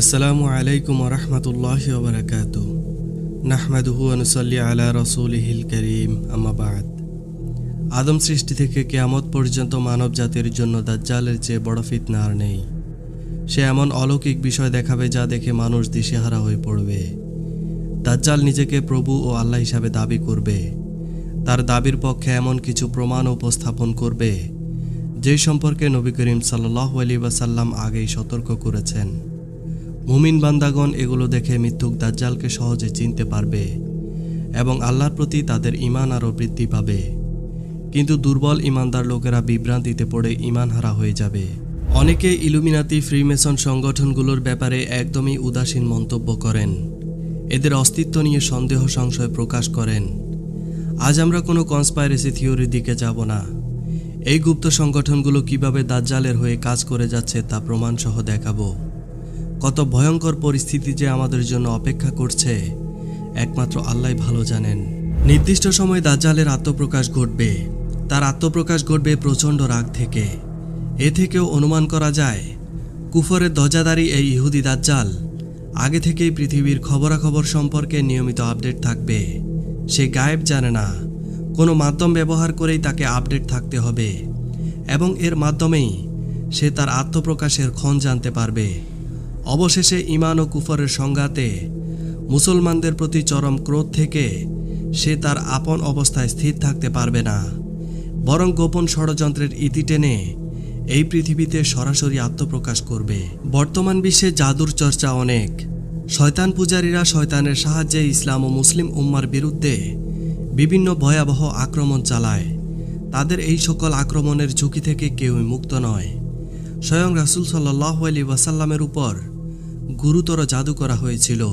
আসসালামু আলাইকুম রহমতুল্লাহ ওবরাকাত নাহমাদুহু আনুসাল্লি আলা রসুলহিল করিম আমাবাদ আদম সৃষ্টি থেকে কেয়ামত পর্যন্ত মানব জাতির জন্য দাজ্জালের চেয়ে বড় ফিতনা আর নেই। সে এমন অলৌকিক বিষয় দেখাবে যা দেখে মানুষ দিশেহারা হয়ে পড়বে। দাজ্জাল নিজেকে প্রভু ও আল্লাহ হিসাবে দাবি করবে। তার দাবির পক্ষে এমন কিছু প্রমাণ উপস্থাপন করবে যে সম্পর্কে নবী করিম সাল্লাহ আলী ওয়াসাল্লাম আগেই সতর্ক করেছেন। মুমিন বান্দাগণ এগুলো দেখে মৃত্যুক দাজ্জালকে সহজে চিনতে পারবে এবং আল্লাহর প্রতি তাদের ইমান আরও বৃদ্ধি পাবে। কিন্তু দুর্বল ইমানদার লোকেরা বিভ্রান্তিতে পড়ে ইমান হারা হয়ে যাবে। অনেকে ইলুমিনাতি ফ্রিমেসন সংগঠনগুলোর ব্যাপারে একদমই উদাসীন মন্তব্য করেন। এদের অস্তিত্ব নিয়ে সন্দেহ সংশয় প্রকাশ করেন। আজ আমরা কোনো কনস্পাইরেসি থিওরির দিকে যাব না। এই গুপ্ত সংগঠনগুলো কীভাবে দাজ্জালের হয়ে কাজ করে যাচ্ছে তা প্রমাণসহ দেখাবো। কত ভয়ঙ্কর পরিস্থিতি যে আমাদের জন্য অপেক্ষা করছে। একমাত্র আল্লাহ ভালো জানেন। নির্দিষ্ট সময় দাজ্জালের আত্মপ্রকাশ ঘটবে। তার আত্মপ্রকাশ ঘটবে প্রচণ্ড রাগ থেকে। এ থেকেও অনুমান করা যায়, কুফরের ধ্বজাদারী এই ইহুদি দাজ্জাল, আগে থেকেই পৃথিবীর খবরাখবর সম্পর্কে নিয়মিত আপডেট থাকবে। সে গায়েব জানে না, কোনো মাধ্যম ব্যবহার করেই তাকে আপডেট থাকতে হবে। এবং এর মাধ্যমেই সে তার আত্মপ্রকাশের ক্ষণ জানতে পারবে। অবশেষে ইমান ও কুফরের সংঘাতে মুসলমানদের প্রতি চরম ক্রোধ থেকে সে তার আপন অবস্থায় স্থির থাকতে পারবে না। বরং গোপন ষড়যন্ত্রের ইতি টেনে এই পৃথিবীতে সরাসরি আত্মপ্রকাশ করবে। বর্তমান বিশ্বে জাদুর চর্চা অনেক। শয়তান পূজারীরা শয়তানের সাহায্যে ইসলাম ও মুসলিম উম্মার বিরুদ্ধে বিভিন্ন ভয়াবহ আক্রমণ চালায়। তাদের এই সকল আক্রমণের ঝুঁকি থেকে কেউই মুক্ত নয়। স্বয়ং রাসুল সাল্লাহ আলী ওয়াসাল্লামের উপর গুরুতর জাদু করা হয়েছিল,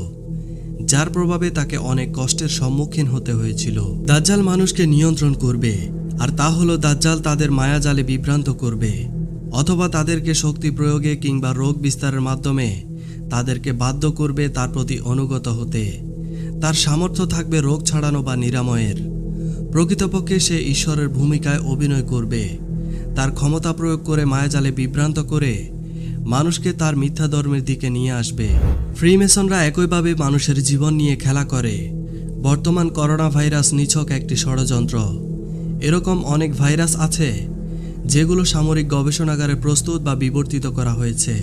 যার প্রভাবে তাকে অনেক কষ্টের সম্মুখীন হতে হয়েছিল। দাজ্জাল মানুষকে নিয়ন্ত্রণ করবে, আর তা হলো দাজ্জাল তাদের মায়াজালে বিভ্রান্ত করবে, অথবা তাদেরকে শক্তি প্রয়োগে কিংবা রোগ বিস্তারের মাধ্যমে তাদেরকে বাধ্য করবে তার প্রতি অনুগত হতে। তার সামর্থ্য থাকবে রোগ ছাড়ানো বা নিরাময়ের। প্রকৃতপক্ষে সে ঈশ্বরের ভূমিকায় অভিনয় করবে। তার ক্ষমতা প্রয়োগ করে মায়াজালে বিভ্রান্ত করে মানুষকে তার মিথ্যা ধর্মের দিকে নিয়ে আসবে। ফ্রিমেসনরা একইভাবে মানুষের জীবন নিয়ে খেলা করে। বর্তমান করোনা ভাইরাস নিছক একটি ষড়যন্ত্র। এরকম অনেক ভাইরাস আছে, যেগুলো সামরিক গবেষণাগারে প্রস্তুত বা বিবর্তিত করা হয়েছে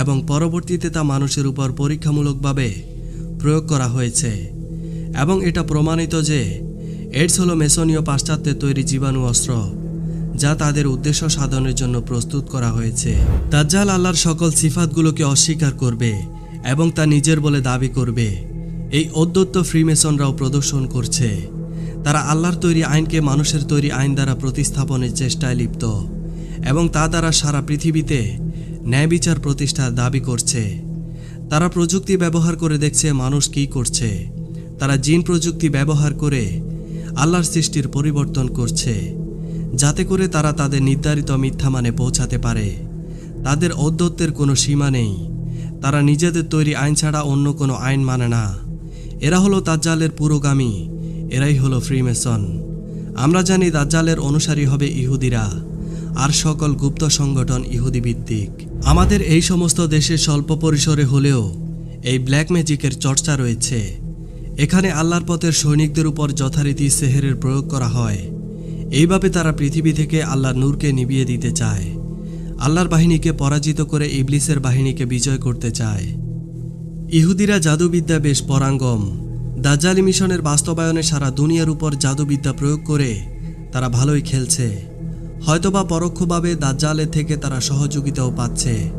এবং পরবর্তীতে তা মানুষের উপর পরীক্ষামূলকভাবে প্রয়োগ করা হয়েছে এবং এটা প্রমাণিত যে এইডস হলো মেসনীয় পাশ্চাত্যের তৈরি জীবাণু অস্ত্র যা তাদের উদ্দেশ্য সাধনের জন্য প্রস্তুত করা হয়েছে। দাজ্জাল আল্লাহর সকল সিফাতগুলোকে অস্বীকার করবে এবং তা নিজের বলে দাবি করবে। এই অদ্যত্ত ফ্রিমেসনরাও প্রদর্শন করছে। তারা আল্লাহর তৈরি আইনকে মানুষের তৈরি আইন দ্বারা প্রতিস্থাপনের চেষ্টায় লিপ্ত এবং তা দ্বারা সারা পৃথিবীতে ন্যায় বিচার প্রতিষ্ঠার দাবি করছে। তারা প্রযুক্তি ব্যবহার করে দেখছে মানুষ কী করছে। তারা জিন প্রযুক্তি ব্যবহার করে আল্লাহর সৃষ্টির পরিবর্তন করছে। যাতে করে তারা তাদের নির্ধারিত মিথ্যা মানে পৌঁছাতে পারে। তাদের ঔদ্ধত্যের কোনো সীমা নেই। তারা নিজেদের তৈরি আইন ছাড়া অন্য কোনো আইন মানে না। এরা হলো দাজ্জালের পুরোগামী। এরাই হলো ফ্রিমেসন। আমরা জানি দাজ্জালের অনুসারী হবে ইহুদিরা আর সকল গুপ্ত সংগঠন ইহুদি ভিত্তিক। আমাদের এই সমস্ত দেশে স্বল্প পরিসরে হলেও এই ব্ল্যাক ম্যাজিকের চর্চা রয়েছে। এখানে আল্লাহর পথের সৈনিকদের উপর যথারীতি সেহেরের প্রয়োগ করা হয়। এইভাবে তারা পৃথিবী থেকে আল্লাহর নূরকে নিভিয়ে দিতে চায়। আল্লাহর বাহিনীকে পরাজিত করে ইবলিসের বাহিনীকে বিজয় করতে চায়। ইহুদিরা জাদুবিদ্যা বেশ পরাঙ্গম। দাজ্জালি মিশনের বাস্তবায়নে সারা দুনিয়ার উপর জাদুবিদ্যা প্রয়োগ করে তারা ভালোই খেলছে। হয়তোবা পরোক্ষভাবে দাজ্জালের থেকে তারা সহযোগিতাও পাচ্ছে।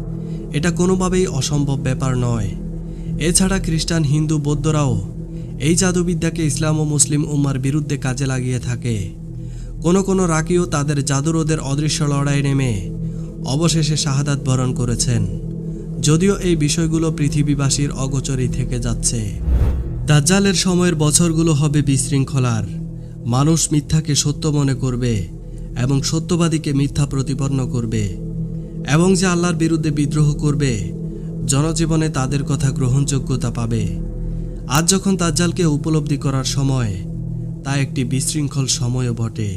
এটা কোনোভাবেই অসম্ভব ব্যাপার নয়। এছাড়া খ্রিস্টান, হিন্দু, বৌদ্ধরাও এই জাদুবিদ্যাকে ইসলাম ও মুসলিম উম্মার বিরুদ্ধে কাজে লাগিয়ে থাকে। কোনো কোনো রাকিও তাদের জাদুরোদের অদৃশ্য লড়াই নেমে অবশেষে শাহাদাত বরণ করেছেন। যদিও এই বিষয়গুলো পৃথিবীবাসীর অগোচরেই থেকে যাচ্ছে। দাজ্জালের সময়ের বছরগুলো হবে বিশৃঙ্খলার। মানুষ মিথ্যাকে সত্য মনে করবে এবং সত্যবাদীকে মিথ্যা প্রতিপন্ন করবে এবং যে আল্লাহর বিরুদ্ধে বিদ্রোহ করবে, জনজীবনে তাদের কথা গ্রহণযোগ্যতা পাবে। আজ যখন তাজ্জালকে উপলব্ধি করার সময় তা একটি বিশৃঙ্খল সময়ও বটে।